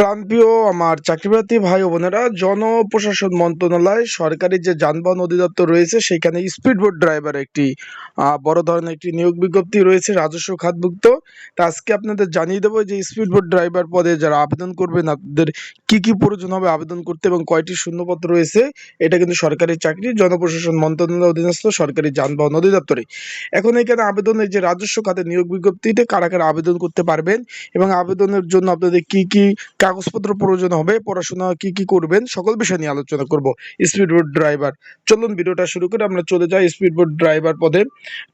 প্রাণপ্রিয় আমার চাকরিপ্রার্থী ভাই বোনেরা, জনপ্রশাসন মন্ত্রণালয়, সরকারি যে যানবাহন অধিদপ্তর রয়েছে, সেখানে স্পিডবোট ড্রাইভার একটি বড় ধরনের একটি নিয়োগ বিজ্ঞপ্তি রয়েছে, রাজস্ব খাতভুক্ত। তা আজকে আপনাদের জানিয়ে দেবো যে স্পিডবোট ড্রাইভার পদে যারা আবেদন করবেন, আপনাদের কি কি প্রয়োজন হবে আবেদন করতে এবং কয়টি শূন্যপত্র রয়েছে, এটা কিন্তু সরকারি চাকরি, জনপ্রশাসন মন্ত্রণালয় অধীনস্থ সরকারি যানবাহন অধিদপ্তরে। এখন এখানে আবেদনের যে রাজস্ব খাতের নিয়োগ বিজ্ঞপ্তিতে কারা কারা আবেদন করতে পারবেন এবং আবেদনের জন্য আপনাদের কি কি কাগজপত্র প্রয়োজন হবে, পড়াশোনা কি কি করবেন, সকল বিষয় নিয়ে আলোচনা করব। স্পিডবোট ড্রাইভার চলুন ভিডিওটা শুরু করে আমরা চলে যাই স্পিডবোট ড্রাইভার পদে।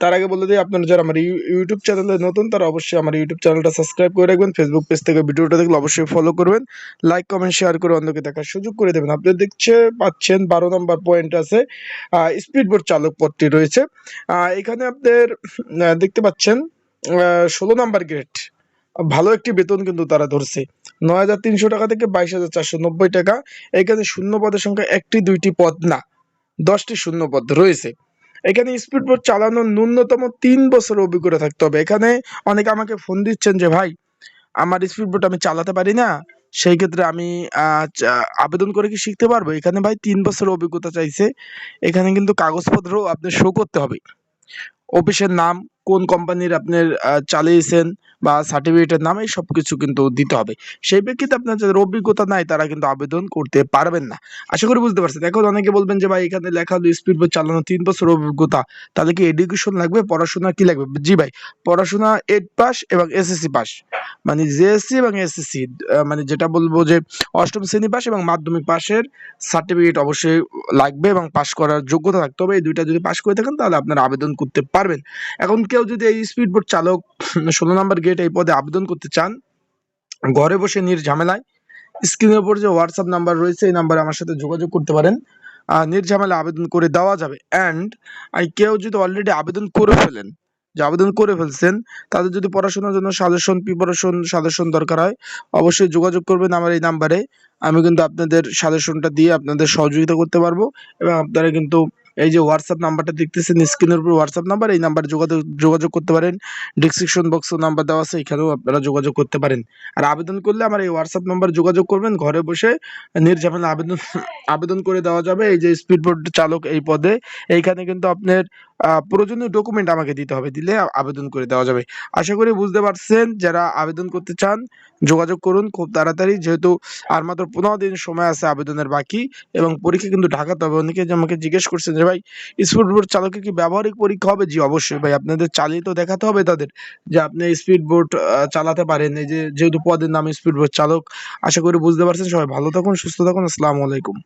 তার আগে বলে দিই, আপনারা যারা আমার ইউটিউব চ্যানেলে নতুন, তারা অবশ্যই আমার ইউটিউব চ্যানেলটা সাবস্ক্রাইব করে রাখবেন। ফেসবুক পেজ থেকে ভিডিওটা দেখলে অবশ্যই ফলো করবেন। লাইক কমেন্ট শেয়ার করে অন্যকে দেখার সুযোগ করে দেবেন। আপনি দেখছে, পাচ্ছেন, বারো নম্বর পয়েন্ট আছে স্পিডবোট চালক পদটি রয়েছে। এখানে আপনাদের দেখতে পাচ্ছেন ষোলো নাম্বার গ্রেড ভালো একটি বেতন কিন্তু তারা ধরছে। নয় হাজার তিনশো টাকা থেকে বাইশ হাজার চারশো নব্বই টাকা। এখানে শূন্য পদের সংখ্যা একটি, দুইটি পদ না, দশটি শূন্য পদ রয়েছে। এখানে স্পিড বোট চালানোর ন্যূনতম তিন বছর অভিজ্ঞতা থাকতে হবে। এখানে অনেকে আমাকে ফোন দিচ্ছেন যে, ভাই, আমার স্পিড বোট আমি চালাতে পারি না। সেই ক্ষেত্রে আমি আবেদন করে কি শিখতে পারব? এখানে ভাই তিন বছর অভিজ্ঞতা চাইছে। এখানে কিন্তু কাগজপত্র আপনার শো করতে হবে। অফিসের নাম, কোন কোম্পানির আপনার চালিয়েছেন বা সার্টিফিকেটের নাম সব কিছু কিন্তু দিতে হবে। সেই প্রেক্ষিতে আপনার যাদের অভিজ্ঞতা নাই, তারা কিন্তু আবেদন করতে পারবেন না। আশা করি বুঝতে পারছেন। এখন অনেকে বলবেন যে, ভাই, এখানে লেখা হলো স্পিড বোট চালানো, তিন বছর অভিজ্ঞতা। তাহলে কি এডুকেশন লাগবে? পড়াশোনা কি লাগবে? জি ভাই, পড়াশোনা এইট পাস এবং এসএসসি পাস মানে জেএসসি এবং এসএসসি মানে যেটা বলব যে, অষ্টম শ্রেণি পাস এবং মাধ্যমিক পাশের সার্টিফিকেট অবশ্যই লাগবে এবং পাস করার যোগ্যতা থাকতে হবে। এই দুইটা যদি পাস করে থাকেন, তাহলে আপনারা আবেদন করতে পারবেন। এখন কেউ যদি এই স্পিড বোট চালক ষোলো নম্বর গেট এই পদে আবেদন করতে চান, ঘরে বসে নির্ঝামেলায় স্ক্রিনের উপর যে হোয়াটসঅ্যাপ নাম্বার রয়েছে, এই নাম্বারে আমার সাথে যোগাযোগ করতে পারেন। নির্ঝামেলা আবেদন করে দেওয়া যাবে। অ্যান্ড কেউ যদি অলরেডি আবেদন করে ফেলেন, যে আবেদন করে ফেলছেন, তাদের যদি পড়াশোনার জন্য সাজেশন প্রিপারেশন সাজেশন দরকার হয়, অবশ্যই যোগাযোগ করবেন আমার এই নাম্বারে আমি কিন্তু আপনাদের সাজেশনটা দিয়ে আপনাদের সহযোগিতা করতে পারব এবং আপনারা কিন্তু এই যে হোয়াটসঅ্যাপ নাম্বারটা দেখতেছেন, স্ক্রিনের উপর হোয়াটসঅ্যাপ নাম্বার এই নাম্বারে যোগাযোগ যোগাযোগ করতে পারেন। ডিসক্রিপশন বক্সে নাম্বার দেওয়া আছে, এখানেও আপনারা যোগাযোগ করতে পারেন। আর আবেদন করলে আমার এই হোয়াটসঅ্যাপ নাম্বার যোগাযোগ করবেন, ঘরে বসে নির্ঝামেলা আবেদন আবেদন করে দেওয়া যাবে। এই যে স্পিডবোট চালক এই পদে, এইখানে কিন্তু আপনার প্রয়োজনীয় ডকুমেন্ট আমাকে দিতে হবে, দিলে আবেদন করে দেওয়া যাবে। আশা করি বুঝতে পারছেন, যারা আবেদন করতে চান, যোগাযোগ করুন খুব তাড়াতাড়ি, যেহেতু আর মাত্র পনেরো দিন সময় আছে আবেদনের বাকি, এবং পরীক্ষা কিন্তু ঢাকাতে হবে অনেকে আমাকে জিজ্ঞেস করছেন যে স্পিড বোর্ড চালকের কি ব্যবহারিক পরীক্ষা হবে? জি, অবশ্যই ভাই, আপনাদের চালিয়ে তো দেখাতে হবে তাদের যে আপনি স্পিড বোর্ড চালাতে পারেন। এই যে যেহেতু পদের নাম স্পিড বোর্ড চালক, আশা করি বুঝতে পারছেন। সবাই ভালো থাকুন, সুস্থ থাকুন। আসসালামু আলাইকুম।